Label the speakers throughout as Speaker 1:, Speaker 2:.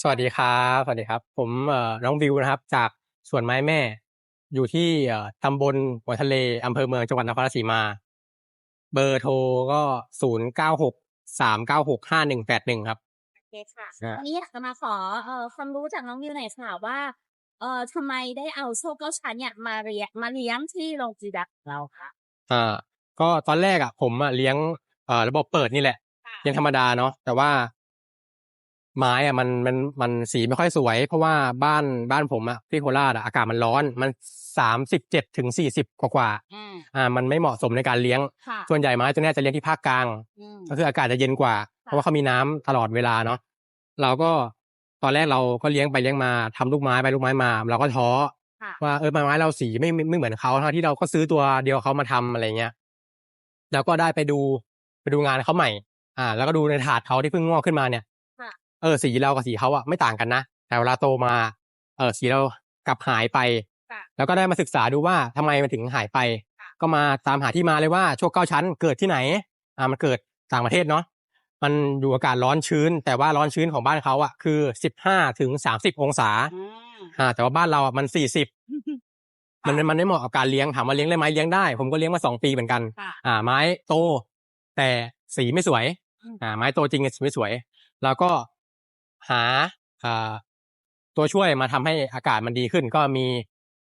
Speaker 1: สวัสดีครับสวัสดีครับ ผมเอ่อน้องวิวนะครับ จากสวนไม้แม่ อยู่ที่เอ่อตำบลหัวทะเลอำเภอเมืองจังหวัดนครราชสีมา เบอร์โทรก็ศูนย์เก้าหกสามเก้าหกห้าหนึ่งแปดหนึ่งครับ
Speaker 2: โอเคค่ะ
Speaker 1: ครับ
Speaker 2: วันนี้อยากจะมาขอเอ่อความรู้จากน้องวิวหน่อยค่ะว่าเอ่อทำไมได้เอาโชคเก้าชั้นเนี่ยมาเลี้ยงมาเลี้ยงที่โรงจีดักเราค่ะ
Speaker 1: อ่าก็ตอนแรกอะผมอะเลี้ยงเอ่อระบบเปิดนี่แหละ
Speaker 2: ค่ะ
Speaker 1: เลี้ยงธรรมดาเนาะแต่ว่า ไม้อะมันมันมันสีไม่ค่อยสวย เพราะว่าบ้านบ้านผมอะที่โคราชอะอากาศมันร้อนมันสามสิบเจ็ดถึงสี่สิบกว่าๆ
Speaker 2: อืม
Speaker 1: อ่า มันไม่เหมาะสมในการเลี้ยง
Speaker 2: ค่ะ
Speaker 1: ส่วนใหญ่ไม้ตัวเนี้ยจะเลี้ยงที่ภาคกลาง
Speaker 2: อืม
Speaker 1: ก็คืออากาศจะเย็นกว่า เพราะว่าเขามีน้ำตลอดเวลาเนาะเราก็ตอนแรกเราก็เลี้ยงไปเลี้ยงมาทำลูกไม้ไปลูกไม้มา เราก็ท้อ
Speaker 2: ค่ะ
Speaker 1: ว่าเออไม้เราสีไม่ไม่ไม่เหมือนเขาทั้งที่เราก็ซื้อตัวเดียวเขามาทำอะไรเงี้ยแล้วก็ได้ไปดูไปดูงานเขาใหม่ อ่า แล้วก็ดูในถาดเขาที่เพิ่งงอกขึ้นมาเนี่ย
Speaker 2: ค่ะ
Speaker 1: เออสีเรากับสีเขาอะไม่ต่างกันนะ แต่เวลาโตมา เออสีเรากลับหายไป
Speaker 2: ค่ะ
Speaker 1: แล้วก็ได้มาศึกษาดูว่าทำไมมันถึงหายไป
Speaker 2: ค่ะ
Speaker 1: ก็มาตามหาที่มาเลยว่าโชคเก้าชั้นเกิดที่ไหน อ่ามันเกิดต่างประเทศเนาะมันอยู่อากาศร้อนชื้น แต่ว่าร้อนชื้นของบ้านเขาอะคือสิบห้าถึงสามสิบองศา
Speaker 2: อืม
Speaker 1: อ่าแต่ว่าบ้านเราอะมันสี่สิบมันมันไม่เหมาะกับการเลี้ยงถามว่าเลี้ยงได้ไหมเลี้ยงได้ ผมก็เลี้ยงมาสองปีเหมือนกัน
Speaker 2: ค่ะ
Speaker 1: อ่า ไม้โต แต่สีไม่สวย
Speaker 2: อืม
Speaker 1: อ่า ไม้โตจริงสีไม่สวย แล้วก็ หาอ่าตัวช่วยมาทำให้อากาศมันดีขึ้น ก็มี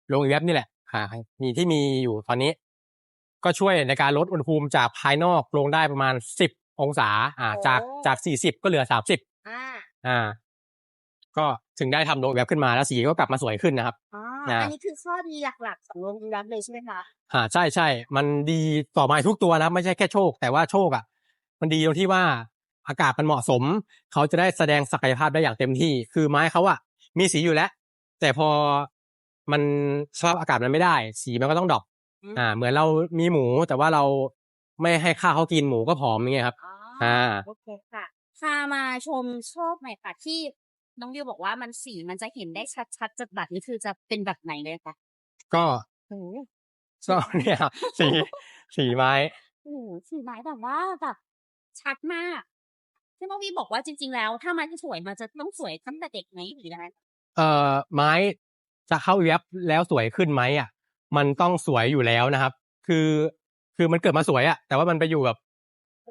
Speaker 1: โรงอีเว็บนี่แหละอ่ามีที่มีอยู่ตอนนี้ ก็ช่วยในการลดอุณหภูมิจากภายนอกลงได้ประมาณสิบองศา อ่า จากจากสี่สิบก็เหลือสามสิบ
Speaker 2: อ่า
Speaker 1: อ่าก็ถึงได้ทำโรงอีเว็บขึ้นมาแล้วสีก็กลับมาสวยขึ้นนะครับ
Speaker 2: อ๋อ
Speaker 1: นะ
Speaker 2: อันนี้คือข้อดีหลักๆของโรงจีดักเลยใช่ไหมคะ
Speaker 1: อ่าใช่ใช่มันดีต่อไม้ทุกตัวนะไม่ใช่แค่โชค แต่ว่าโชคอะ มันดีตรงที่ว่า อากาศมันเหมาะสม เขาจะได้แสดงศักยภาพได้อย่างเต็มที่ คือไม้เขาอะมีสีอยู่แล้ว แต่พอมันสภาพอากาศมันไม่ได้ สีมันก็ต้องดรอป
Speaker 2: อืม
Speaker 1: อ่า เหมือนเรามีหมู แต่ว่าเราไม่ให้ข้าวเขากินหมูก็ผอมอย่างเงี้ยครับ
Speaker 2: อ๋อ
Speaker 1: อ่า
Speaker 2: โอเคค่ะพามาชมโชคหน่อยค่ะที่น้องวิวบอกว่ามันสีมันจะเห็นได้ชัดๆจากบัตรนี่คือจะเป็นแบบไหนเลยคะ
Speaker 1: ก็
Speaker 2: โอ้โห
Speaker 1: ก็เนี่ยครับสีสีไม้
Speaker 2: โอ้โหสีไม้แบบว่าแบบชัดมาก ที่น้องวิวบอกว่าจริง ๆ แล้ว ถ้าไม้ที่สวยมันจะต้องสวยตั้งแต่เด็กไหมหรือยังไง
Speaker 1: เอ่อไม้จะเข้าเว็บแล้วสวยขึ้นไหมอะ มันต้องสวยอยู่แล้วนะครับ คือคือมันเกิดมาสวยอะ แต่ว่ามันไปอยู่แบบ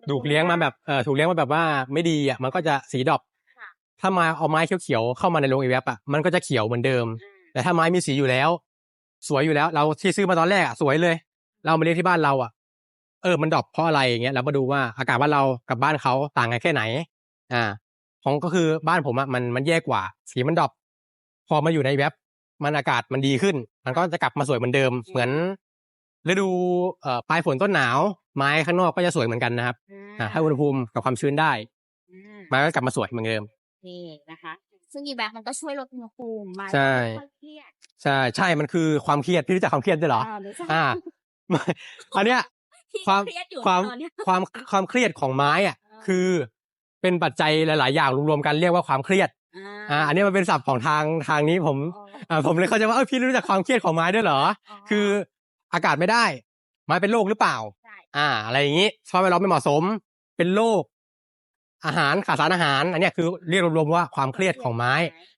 Speaker 1: ถูกเลี้ยงมาแบบเอ่อถูกเลี้ยงมาแบบว่าไม่ดีอะมันก็จะสีดรอป
Speaker 2: ค่ะ
Speaker 1: ถ้ามาเอาไม้เขียวๆเข้ามาในโรงอีเว็บอะมันก็จะเขียวเหมือนเดิม
Speaker 2: อืม
Speaker 1: แต่ถ้าไม้มีสีอยู่แล้ว สวยอยู่แล้ว เราที่ซื้อมาตอนแรกอะสวยเลย เราเอามาเลี้ยงที่บ้านเราอะ เออมันดรอปเพราะอะไรอย่างเงี้ยเรามาดูว่าอากาศบ้านเรากับบ้านเขาต่างกันแค่ไหน อ่า ของก็คือบ้านผมอะมันมันแย่กว่า สีมันดรอปพอมาอยู่ในเว็บ มันอากาศมันดีขึ้น มันก็จะกลับมาสวยเหมือนเดิม เหมือนฤดูเอ่อปลายฝนต้นหนาว ไม้ข้างนอกก็จะสวยเหมือนกันนะครับอ่าถ้าอุณหภูมิกับความชื้นได้
Speaker 2: อืม
Speaker 1: ไม้ก็กลับมาสวยเหมือนเดิม
Speaker 2: นี่นะคะ ซึ่งอีแบ็คมันก็ช่วยลดอุณหภูมิไม้
Speaker 1: ใช่
Speaker 2: ไม่ค่อยเครียด
Speaker 1: ใช่ใช่มันคือความเครียดพี่รู้จักความเครียดด้วยเหรอ
Speaker 2: อ่าหรือ
Speaker 1: อ่าอันเนี้ย
Speaker 2: ที่
Speaker 1: ความ
Speaker 2: เครียดอยู่
Speaker 1: ความ
Speaker 2: ตอนเนี้ย
Speaker 1: ความความเครียดของไม้อะ
Speaker 2: อ่า
Speaker 1: คือเป็นปัจจัยหลาย ๆ อย่างรวมๆกันเรียกว่าความเครียดอ่าอันนี้มันเป็นศัพท์ของทางทางนี้ผม
Speaker 2: อ๋อ
Speaker 1: อ่าผมเลยเข้าใจว่าเออพี่รู้จักความเครียดของไม้ด้วยเหรอ คืออากาศไม่ได้ ไม้เป็นโรคหรือเปล่า
Speaker 2: ใช่
Speaker 1: อ่า อะไรอย่างนี้สภาพแวดล้อมไม่เหมาะสม เป็นโรคอาหารขาดสารอาหาร อันเนี้ยคือเรียกรวมๆว่าความเครียดของไม้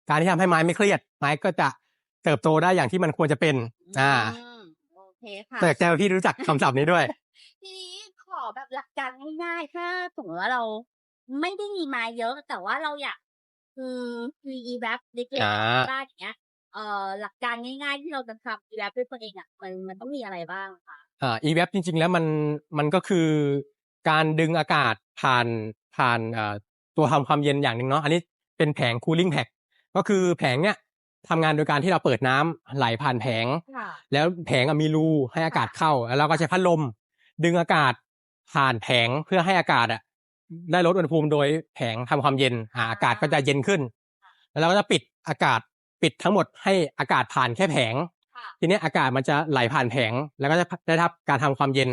Speaker 1: การที่ทำให้ไม้ไม่เครียด ไม้ก็จะเติบโตได้อย่างที่มันควรจะเป็น อ่า
Speaker 2: มโอเคค่ะ
Speaker 1: แต่แจวพี่รู้จักคำศัพท์นี้ด้วย
Speaker 2: ทีนี้ขอแบบหลักการง่ายๆถ้าสมมติว่าเราไม่ได้มีไม้เยอะ แต่ว่าเราอยากคือคืออีแบบเล็ก
Speaker 1: อ่า
Speaker 2: ๆบ้านอย่างเงี้ยเอ่อหลักการง่ายๆที่เราจะทำอีแบบด้วยตัวเองอะมันมันต้องมีอะไรบ้างคะ
Speaker 1: อ่า e-web จริง ๆ แล้วมันมันก็คือ การดึงอากาศผ่านผ่านอ่าตัวทำความเย็นอย่างหนึ่งเนาะอันนี้เป็นแผง cooling pack ก็คือแผงเนี้ยทำงานโดยการที่เราเปิดน้ำไหลผ่านแผง
Speaker 2: ค่ะ
Speaker 1: แล้วแผงอะมีรูให้อากาศเข้า แล้วเราก็ใช้พัดลม ดึงอากาศผ่านแผงเพื่อให้อากาศอะได้ลดอุณหภูมิโดยแผงทำความเย็นอ่าอากาศก็จะเย็นขึ้น แล้วเราก็จะปิดอากาศปิดทั้งหมดให้อากาศผ่านแค่แผง
Speaker 2: ค่ะ
Speaker 1: ทีเนี้ยอากาศมันจะไหลผ่านแผง แล้วก็จะได้รับการทำความเย็น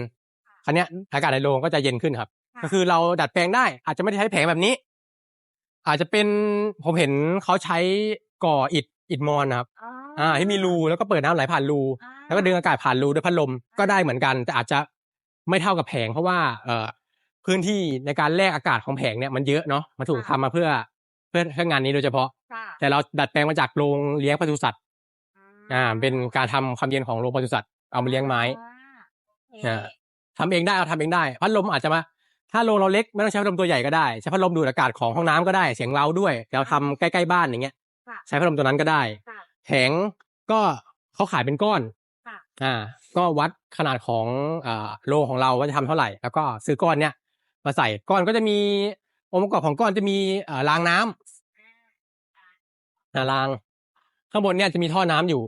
Speaker 1: คราวเนี้ยอากาศในโรงก็จะเย็นขึ้นครับ
Speaker 2: ค่ะ
Speaker 1: ก็คือเราดัดแปลงได้ อาจจะไม่ได้ใช้แผงแบบนี้ อาจจะเป็นผมเห็นเขาใช้ก่ออิฐอิฐมอนนะครับ
Speaker 2: อ๋อ
Speaker 1: อ่าที่มีรูแล้วก็เปิดน้ำไหลผ่านรู
Speaker 2: อ่า
Speaker 1: แล้วก็ดึงอากาศผ่านรูด้วยพัดลมก็ได้เหมือนกัน แต่อาจจะ ไม่เท่ากับแผงเพราะว่าเอ่อพื้นที่ในการแลกอากาศของแผงเนี่ยมันเยอะเนาะมันถูกทำมาเพื่อเพื่อเพื่องานนี้โดยเฉพาะ
Speaker 2: ค่ะ
Speaker 1: แต่เราดัดแปลงมาจากโรงเลี้ยงปศุสัตว์อ่า เป็นการทำความเย็นของโรงปศุสัตว์เอามาเลี้ยงไม้
Speaker 2: อ่า
Speaker 1: อ่าทำเองได้เอาทำเองได้พัดลมอาจจะมา ถ้าโรงเราเล็กไม่ต้องใช้พัดลมตัวใหญ่ก็ได้ใช้พัดลมดูดอากาศของห้องน้ำก็ได้เสียงเราด้วยเราทำใกล้ๆบ้านอย่างเงี้ย
Speaker 2: ค่ะ
Speaker 1: ใช้พัดลมตัวนั้นก็ได้
Speaker 2: ค่ะ
Speaker 1: แผงก็เขาขายเป็นก้อน
Speaker 2: ค่ะ
Speaker 1: อ่า ก็วัดขนาดของอ่าโลของเราว่าจะทำเท่าไหร่ แล้วก็ซื้อก้อนเนี้ยมาใส่ก้อนก็จะมีองค์ประกอบของก้อนจะมีเอ่อรางน้ำอ่าราง ข้างบนเนี่ยจะมีท่อน้ำอยู่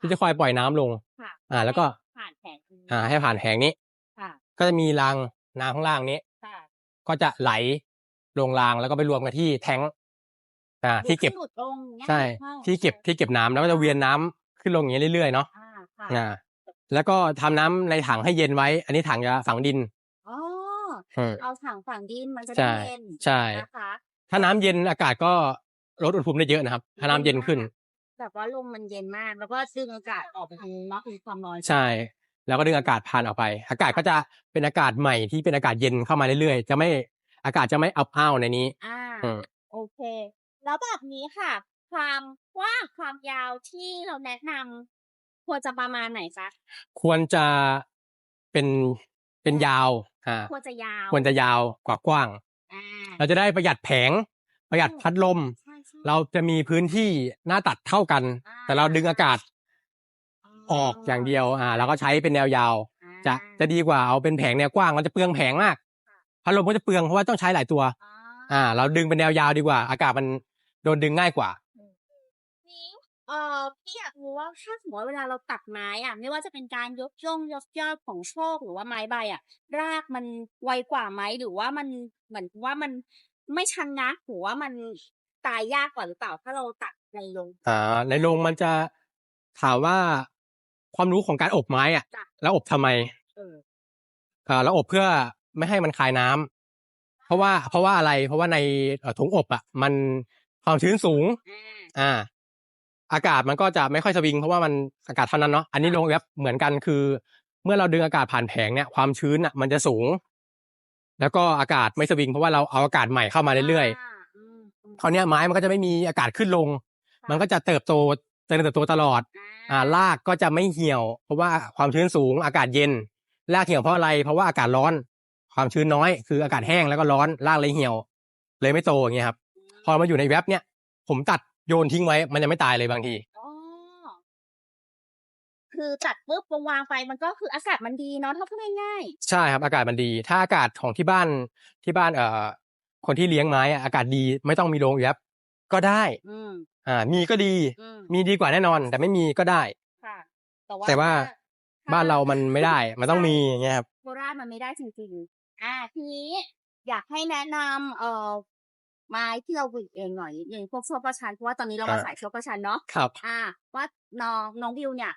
Speaker 1: ที่จะคอยปล่อยน้ำลง
Speaker 2: ค่ะ
Speaker 1: อ่า แล้วก็
Speaker 2: ผ่านแผงนี้
Speaker 1: อ่า ให้ผ่านแผงนี้
Speaker 2: ค่ะ
Speaker 1: ก็จะมีรางน้ำข้างล่างนี้
Speaker 2: ค่ะ
Speaker 1: ก็จะไหลลงรางแล้วก็ไปรวมกันที่แทงค์อ่า ที่เก็บ
Speaker 2: หลุดลงอย่างเงี้ย
Speaker 1: ใช่ ที่เก็บที่เก็บน้ำแล้วก็จะเวียนน้ำขึ้นลงอย่างนี้เรื่อยๆเนาะ
Speaker 2: อ่าค่ะ
Speaker 1: อ่า แล้วก็ทำน้ำในถังให้เย็นไว้ อันนี้ถังจะฝังดิน
Speaker 2: อ๋อ
Speaker 1: อืม
Speaker 2: เอาถังฝั่งดินมันจะ
Speaker 1: ใช่
Speaker 2: ได้เย็น
Speaker 1: ใช่
Speaker 2: นะคะ
Speaker 1: ถ้าน้ำเย็นอากาศก็ลดอุณหภูมิได้เยอะนะครับ ถ้าน้ำเย็นขึ้น
Speaker 2: แบบว่าลมมันเย็นมาก แล้วก็ดึงอากาศออกไปทางนอกมีความร้อน
Speaker 1: ใช่ แล้วก็ดึงอากาศผ่านออกไป อากาศก็จะเป็นอากาศใหม่ที่เป็นอากาศเย็นเข้ามาเรื่อยๆ จะไม่อากาศจะไม่อับอ้าวในนี้
Speaker 2: อ่า
Speaker 1: อืม
Speaker 2: โอเค แล้วแบบนี้ค่ะ ความกว้างความยาวที่เราแนะนำ ควรจะประมาณไหนคะ
Speaker 1: ควรจะเป็นเป็นยาวอ่า
Speaker 2: ควรจะยาว
Speaker 1: ควรจะยาวกว่ากว้าง
Speaker 2: อ่า
Speaker 1: เราจะได้ประหยัดแผง ประหยัดพัดลม
Speaker 2: ใช่ใช่
Speaker 1: เราจะมีพื้นที่หน้าตัดเท่ากัน แต่เราดึงอากาศ ออกอย่างเดียวอ่าแล้วก็ใช้เป็นแนวยาว
Speaker 2: อ่า
Speaker 1: จะจะดีกว่าเอาเป็นแผงแนวกว้างมันจะเปลืองแผงมากพัดลมก็จะเปลืองเพราะว่าต้องใช้หลายตัว
Speaker 2: อ่า
Speaker 1: อ่าเราดึงเป็นแนวยาวดีกว่า อากาศมันโดนดึงง่ายกว่า
Speaker 2: นี้ เอ่อพี่อยากรู้ว่าถ้าสมมติว่าเวลาเราตัดไม้อะไม่ว่าจะเป็นการยกย่องยกยอดของโชคหรือว่าไม้ใบอะรากมันไวกว่าไหมหรือว่ามันเหมือนว่ามันไม่ชันนะหรือว่ามันตายยากกว่าหรือเปล่าถ้าเราตัดในลง
Speaker 1: อ่าในโรงมันจะถามว่าความรู้ของการอบไม้อะ
Speaker 2: จ้ะ
Speaker 1: แล้วอบทำไม
Speaker 2: เออ
Speaker 1: อ่าแล้วอบเพื่อไม่ให้มันคายน้ำเพราะว่าเพราะว่าอะไร เพราะว่าในเอ่อถุงอบอะ มันความชื้นสูง
Speaker 2: อ่า
Speaker 1: อ่า อากาศมันก็จะไม่ค่อยสวิงเพราะว่ามันอากาศเท่านั้นเนาะอันนี้โรงแรบเหมือนกันคือ เมื่อเราดึงอากาศผ่านแผงเนี่ยความชื้นอะมันจะสูง แล้วก็อากาศไม่สวิง เพราะว่าเราเอาอากาศใหม่เข้ามาเรื่อยา
Speaker 2: อืมอืม
Speaker 1: ๆคราวเนี้ยไม้มันก็จะไม่มีอากาศขึ้นลง
Speaker 2: ค่ะ
Speaker 1: มันก็จะเติบโตเจริญเติบโตตลอดอ่ารากก็จะไม่เหี่ยว เพราะว่าความชื้นสูงอากาศเย็นรากเหี่ยวเพราะอะไร เพราะว่าอากาศร้อน ความชื้นน้อยคืออากาศแห้งแล้วก็ร้อนรากเลยเหี่ยว เลยไม่โตอย่างเงี้ยครับ พอมาอยู่ในเว็บเนี้ยผมตัด โยนทิ้งไว้มันยังไม่ตายเลยบางที
Speaker 2: อ๋อคือตัดปุ๊บวางไปมันก็คืออากาศมันดีเนาะถ้าพูดง่าย
Speaker 1: ใช่ครับอากาศมันดี ถ้าอากาศของที่บ้านที่บ้านเอ่อคนที่เลี้ยงไม้อะอากาศดีไม่ต้องมีโรงเว็บก็ได้
Speaker 2: ๆอืม
Speaker 1: อ่า มีก็ดี
Speaker 2: อืม
Speaker 1: มีดีกว่าแน่นอน แต่ไม่มีก็ได้
Speaker 2: ค่ะแต่ว่า
Speaker 1: แต่ว่า
Speaker 2: ถ้
Speaker 1: บ้านเรามันไม่ได้ มันต้องมีอย่างเงี้ยครับ
Speaker 2: โคราชมันไม่ได้จริงๆอ่าทีนี้อยากให้แนะนำเอ่อ ไม้ที่เราผลิตเองหน่อยอย่างพวกโชคประชันเพราะว่าตอนนี้เรามา
Speaker 1: อ่า
Speaker 2: สายโชคประชันเนาะ
Speaker 1: ครับ
Speaker 2: อ่า ว่าน้องน้องวิวเนี่ย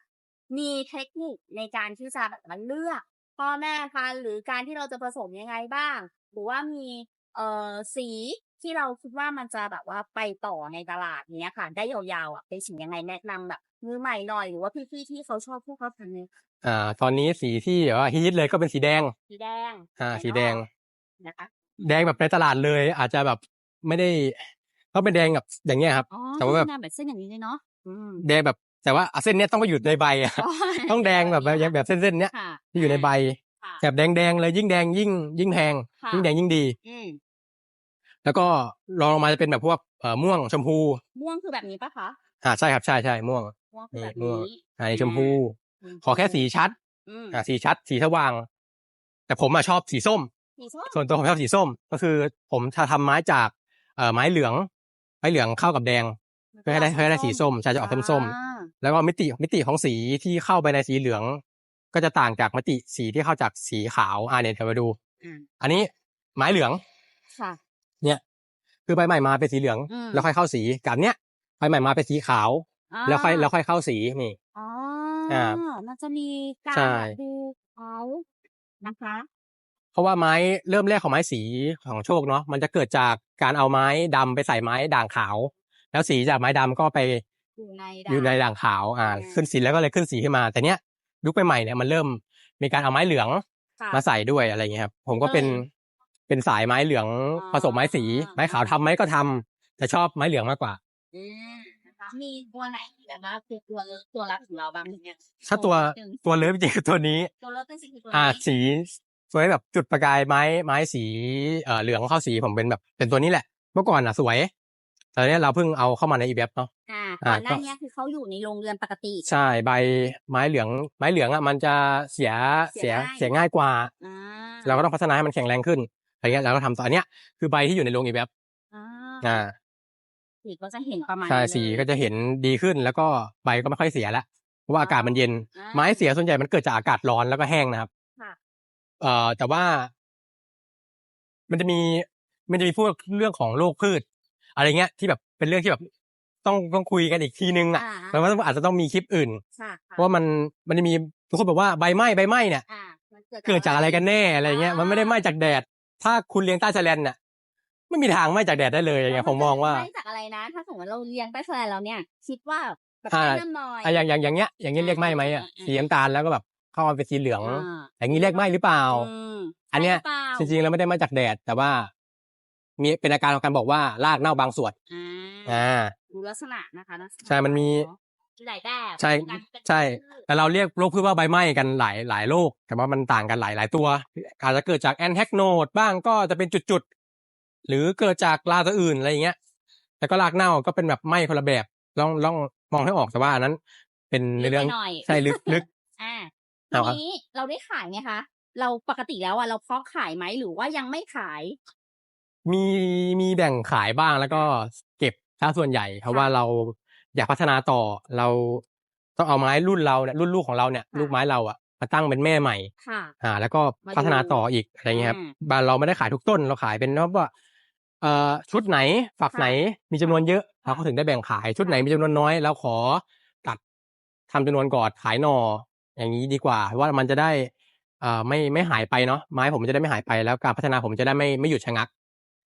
Speaker 2: มีเทคนิคในการที่จะแบบมันเลือกพ่อแม่พันธุ์หรือการที่เราจะผสมยังไงบ้าง หรือว่ามีเอ่อสีที่เราคิดว่ามันจะแบบว่าไปต่อในตลาดเนี้ยค่ะ ได้ยาวๆอะเป็นสียังไงแนะนำแบบมือใหม่หน่อยหรือว่าพี่ๆที่เขาชอบพวกเขาพันธุ์เนี่ย
Speaker 1: อ่า ตอนนี้สีที่แบบว่าฮิตเลยก็เป็นสีแดง
Speaker 2: สีแดง
Speaker 1: อ่า
Speaker 2: ภยนอก
Speaker 1: สีแดง
Speaker 2: นะคะ
Speaker 1: แดงแบบในตลาดเลยอาจจะแบบ ไม่ได้ก็เป็นแดงแบบอย่างเงี้ยครับ
Speaker 2: อ๋อ
Speaker 1: แต่ว่าแบบ
Speaker 2: ที่เป็นแบบเส้นอย่างนี้เลยเนาะอืม
Speaker 1: แดงแบบ แต่ว่าเส้นเนี้ยต้องไปอยู่ในใบอะต้องแดงแบบแบบแบบเส้นๆเนี้ย
Speaker 2: ค่ะ
Speaker 1: ที่อยู่ในใบ
Speaker 2: ค่ะ
Speaker 1: แบบแดงๆเลยยิ่งแดงยิ่ง ยิ่งแพง
Speaker 2: ค่ะ
Speaker 1: ยิ่งแดงยิ่งดี
Speaker 2: อืม
Speaker 1: แล้วก็รองลงมาจะเป็นแบบพวกเอ่อม่วงชมพู
Speaker 2: ม่วงคือแบบนี้ปะคะ
Speaker 1: อ่าใช่ครับใช่ใช่ม่วง
Speaker 2: ม่วงคือแบบ
Speaker 1: นี่ม่วง
Speaker 2: นี้
Speaker 1: อันนี้ชมพู
Speaker 2: ม
Speaker 1: ขอแค่สีชัด
Speaker 2: อืม
Speaker 1: อ่าสีชัด สีสว่าง แต่ผมอะชอบสีส้ม
Speaker 2: สีส้ม
Speaker 1: ส่วนตัวผมชอบสีส้ม ก็คือผมจะทำไม้จาก เอ่อไม้เหลือง ไม้เหลืองเข้ากับแดงเพื่อให้ได้เพื่อให้ได้สีส้มใช่จะออกส้มๆ
Speaker 2: อ่า
Speaker 1: แล้วก็มิติมิติของสีที่เข้าไปในสีเหลือง ก็จะต่างจากมิติสีที่เข้าจากสีขาวอ่าเนี่ยเดี๋ยวมาดู
Speaker 2: อืม
Speaker 1: อันนี้ไม้เหลือง
Speaker 2: ค่ะ
Speaker 1: เนี่ยคือใบใหม่มาเป็นสีเหลือง
Speaker 2: อืม
Speaker 1: แล้วค่อยเข้าสีกับเนี้ยใบใหม่มาเป็นสีขาวาแล้วค่อยแล้วค่อยเข้าสีนี่
Speaker 2: อ๋อ
Speaker 1: อ่า
Speaker 2: มันจะมีการ
Speaker 1: ใช่
Speaker 2: แบบดูเขานะคะ
Speaker 1: เพ ราะว่าไม้เริ่มแรกของไม้สีของโชคเนาะมันจะเกิดจากการเอาไม้ดำไปใส่ไม้ด่างขาว แล้วสีจากไม้ดำก็ไป
Speaker 2: อยู่ใน
Speaker 1: อยู่ในด่างขาวอ่า
Speaker 2: อืม
Speaker 1: ขึ้นสีแล้วก็เลยขึ้นสีขึ้นมา แต่เนี้ยยุคใหม่ๆเนี่ยมันเริ่มมีการเอาไม้เหลือง
Speaker 2: ค่ะ
Speaker 1: มาใส่ด้วยอะไรเงี้ยครับผมก็เป็น
Speaker 2: เออ
Speaker 1: เป็นสายไม้เหลือง
Speaker 2: อ๋อ
Speaker 1: ผสมไม้สี ไม้ขาวทำไหมก็ทำแต่ชอบไม้เหลืองมากกว่า
Speaker 2: อืมนะคะมีตัวไหนแบบว่าคือตัวตัวรักของเราบ้างเนี่ย
Speaker 1: ถ้าตัว
Speaker 2: หนึ่ง
Speaker 1: ตัวเลิฟจริงๆคือตัวนี้
Speaker 2: ตัวเลิศเป็นสีคือตัว
Speaker 1: อ่า
Speaker 2: นี้
Speaker 1: สี สวยแบบจุดประกายไม้ไม้สีเอ่อเหลืองเข้าสีผมเป็นแบบเป็นตัวนี้แหละ เมื่อก่อนอะสวยแต่เนี้ยเราเพิ่งเอาเข้ามาในอีเว็บเนาะ
Speaker 2: อ่า
Speaker 1: อ่า
Speaker 2: ก่อนหน้า
Speaker 1: ก็
Speaker 2: เนี้ยคือเขาอยู่ในโรงเรือนปกติ
Speaker 1: ใช่ใบไม้เหลือง ไม้เหลืองอะมันจะเสีย
Speaker 2: เสี
Speaker 1: เสีย
Speaker 2: ยง่าย
Speaker 1: เสียง่ายกว่า
Speaker 2: อ่า
Speaker 1: เราก็ต้องพัฒนาให้มันแข็งแรงขึ้นอะไรเงี้ยเราก็ทำต่ออันเนี้ยคือใบที่อยู่ในโรงอีเว็บ
Speaker 2: อ่า
Speaker 1: อ่า
Speaker 2: สีก็จะเห็นประมาณ
Speaker 1: ใช่
Speaker 2: นี้เลย
Speaker 1: สีก็จะเห็นดีขึ้นแล้วก็ใบก็ไม่ค่อยเสียแล้วเพราะว่าอากาศมันเย็น
Speaker 2: อ่า
Speaker 1: ไม้เสียส่วนใหญ่มันเกิดจากอากาศร้อนแล้วก็แห้งนะครับ
Speaker 2: ค่ะ
Speaker 1: เอ่อแต่ว่า มันจะมีมันจะมีพวกเรื่องของโรคพืช อะไรเงี้ยที่แบบเป็นเรื่องที่แบบต้องต้องคุยกันอีกทีนึงอะ
Speaker 2: อ่า
Speaker 1: แล้วมันอาจจะต้องมีคลิปอื่น
Speaker 2: ค่ะ
Speaker 1: เพราะว่ามันมันจะมีทุกคนบอกว่าใบไหม้ใบไหม้เนี่ย
Speaker 2: อ่ามัน
Speaker 1: เกิดจากอะไรกันแน่อะไรเงี้ย มันไม่ได้ไหม้จากแดด ถ้าคุณเลี้ยงใต้ชายแลนเนี่ยไม่มีทางไหม้จากแดดได้เลยอย่างเงี้ยผมมองว่า
Speaker 2: ไม่จากอะไรนะ ถ้าสมมติเราเลี้ยงใต้ทะเลเราเนี่ย คิดว่าแบบ
Speaker 1: อ่า
Speaker 2: ใต้น้ำน้อย
Speaker 1: อะอย่างอย่างอย่างเงี้ยอย่างเงี้ยเรียกไหม้ไหมอะ
Speaker 2: อ่า
Speaker 1: สีน้ำตาลแล้วก็แบบ เข้ามาเป็นสีเหลือง
Speaker 2: อ่า
Speaker 1: อย่างนี้เรียกไหม้หรือเปล่า
Speaker 2: ม
Speaker 1: อันเนี้ย
Speaker 2: ใช่หรือเปล่า
Speaker 1: จริงๆแล้วไม่ได้มาจากแดด แต่ว่า มีเป็นอาการของการบอกว่ารากเน่าบางส่วน
Speaker 2: อ่า
Speaker 1: อ่า
Speaker 2: ดูลักษณะนะคะลักษณะ
Speaker 1: ใช่มันมี
Speaker 2: หลายแบบ
Speaker 1: ใช่
Speaker 2: การเป็น
Speaker 1: ใช่
Speaker 2: พืช
Speaker 1: แต่เราเรียกโรคพืชว่าใบไหม้กันหลายหลายโรคแต่ว่ามันต่างกันหลายหลายตัว อาจจะเกิดจากแอนแทกโนดบ้างก็จะเป็นจุดๆ หรือเกิดจากลาตัวอื่นอะไรอย่างเงี้ย แต่ก็รากเน่าก็เป็นแบบไหม้คนละแบบลองลองมองให้ออกแต่ว่าอันนั้น เป็นในเรื่อง
Speaker 2: ลึกไปหน่อย
Speaker 1: ใช่ลึกลึก
Speaker 2: อ่า
Speaker 1: เอาครับ
Speaker 2: ทีนี้เราได้ขายไหมคะ เราปกติแล้วอะเราเพาะขายไหมหรือว่ายังไม่ขาย
Speaker 1: มีมีแบ่งขายบ้างแล้วก็เก็บถ้าส่วนใหญ่ เพราะว่าเราอยากพัฒนาต่อเราต้องเอาไม้รุ่นเราเนี่ยรุ่นลูกของเราเนี่ย
Speaker 2: ค่ะ
Speaker 1: ลูกไม้เราอะมาตั้งเป็นแม่ใหม่
Speaker 2: ค่ะ
Speaker 1: อ่า แล้วก็
Speaker 2: มาดู
Speaker 1: พัฒนาต่ออีกอะไรเงี้ยครับ
Speaker 2: อ่า
Speaker 1: บ้านเราไม่ได้ขายทุกต้นเราขายเป็นว่าเอ่อชุดไหนฝัก
Speaker 2: ค่ะ
Speaker 1: ไหนมีจำนวนเยอะ
Speaker 2: ค่ะ
Speaker 1: เราก็ถึงได้แบ่งขายชุดไหนมีจำนวนน้อยเราขอตัดทำจำนวนก่อนขายหน่อ อย่างนี้ดีกว่าเพราะว่ามันจะได้เอ่อไม่ไม่หายไปเนาะไม้ผมจะได้ไม่หายไปแล้วการพัฒนาผมจะได้ไม่ไม่หยุดชะงัก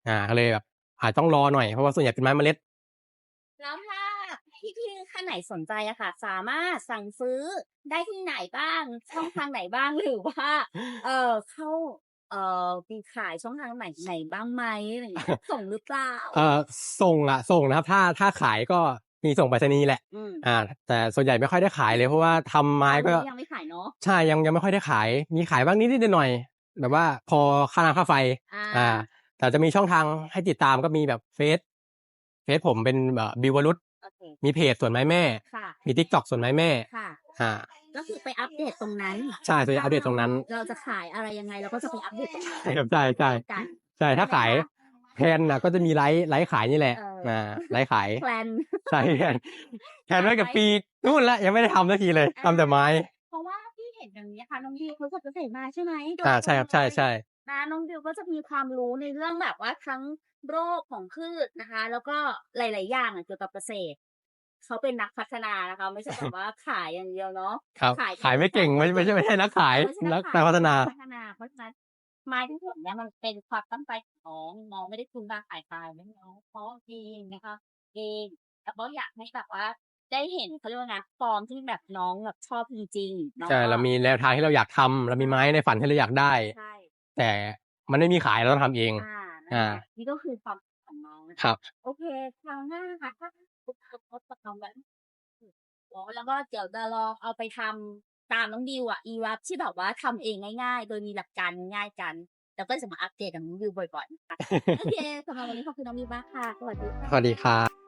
Speaker 1: อ่าก็เลยแบบอาจต้องรอหน่อยเพราะว่าส่วนใหญ่เป็นไม้เมล็ด
Speaker 2: แล้วถ้าพี่พี่ๆท่านไหนสนใจอะค่ะ สามารถสั่งซื้อได้ที่ไหนบ้าง ช่องทางไหนบ้างหรือว่า เออเข้าเอ่อมีขายช่องทางไหนไหนบ้างไหมอะไรอย่างเงี้ยส่งหรือเปล่า
Speaker 1: เอ่อส่งอะส่งนะครับ ถ้าถ้าขายก็ มีส่งไปรษณีย์แหละ
Speaker 2: อืม
Speaker 1: อ่า แต่ส่วนใหญ่ไม่ค่อยได้ขายเลยเพราะว่าทำไม้ก็
Speaker 2: ยังไม่ขายเนาะ
Speaker 1: ใช่ยังยังไม่ค่อยได้ขาย มีขายบ้างนิดนิดหน่อยๆแบบว่าพอค่าน้ำค่าไฟ
Speaker 2: อ่า
Speaker 1: อ่า แต่จะมีช่องทางให้ติดตามก็มีแบบเฟซเฟซผมเป็นแบบบิววรุษ
Speaker 2: โอเค
Speaker 1: มีเพจส่วนไม้แม่
Speaker 2: ค่ะ
Speaker 1: มีทิกตอกส่วนไม้แม่
Speaker 2: ค่ะ
Speaker 1: อ่า
Speaker 2: ก็คือไปอัปเดตตรงนั้น
Speaker 1: ใช่ส่วนใหญ่อัปเดตตรงนั้น
Speaker 2: เราจะขายอะไรยังไงเราก็จะไปอัปเดตตรงนั้น
Speaker 1: ใช่ครับใช่ใช่
Speaker 2: กัน
Speaker 1: ใช่ถ้าขาย แพนน่ะก็จะมีไลฟ์ไลฟ์ขายนี่แหละ
Speaker 2: เอออ่
Speaker 1: อ่าไลฟ์ขาย
Speaker 2: แพลน
Speaker 1: ใช่แพนแพนไว้กับปีนู่นละยังไม่ได้ทำสักทีเลยทำแต่ไม้
Speaker 2: เพราะว่าที่เห็นอย่างนี้ค่ะน้องดิวเขาจบเกษตรมาใช่ไหมโดย
Speaker 1: อ่าใช่ครับใช่ใช่
Speaker 2: นะน้องดิวก็จะมีความรู้ในเรื่องแบบว่าทั้งโรคของพืชนะคะ แล้วก็หลาย ๆ อย่างอะเกี่ยวกับเกษตรเขาเป็นนักพัฒนานะคะ ไม่ใช่แบบว่าขายอย่างเดียวเนาะ
Speaker 1: ครับ
Speaker 2: ขาย
Speaker 1: ขายไม่เก่งไม่ไม่ใช่ไม่ใช่นักขาย
Speaker 2: ไม่ใช่
Speaker 1: นัก
Speaker 2: ขย
Speaker 1: พัฒนา
Speaker 2: พัฒนาเพราะฉะนั้น ไม้ที่เห็นเนี่ยมันเป็นความตั้งใจของน้องน้องไม่ได้คุณมาขายตายไม่น้องเพราะเองนะคะเองแต่ก็อยากให้แบบว่า ได้เห็นเขาเรียกว่าไงฟอร์มที่แบบน้องแบบชอบจริงๆน้อง
Speaker 1: ใช่
Speaker 2: ก็
Speaker 1: เรามีแนวทางที่เราอยากทำเรามีไม้ในฝันที่เราอยากได้
Speaker 2: ใช่
Speaker 1: แต่มันไม่มีขายเราต้องทำเอง
Speaker 2: อ่า
Speaker 1: อ่า
Speaker 2: นะคะนี่ก็คือความฝันของน้องนะะ
Speaker 1: ครับ
Speaker 2: โอเคคราวหน้าค่ะถ้าคุณทดลองแบบโอ้แล้วก็เดี๋ยวจะลองเอาไปทำ ตามน้องดิวอะอีวับที่แบบว่าทำเองง่ายๆ โดยมีหลักการง่ายๆกัน แล้วก็จะมาอัปเดตกับน้องดิวบ่อยๆนะคะโอเคสำหรับวันนี้ขอบคุณน้องดิวมากค่ะสวัสดีค่ะ
Speaker 1: สวัสดีค่ะ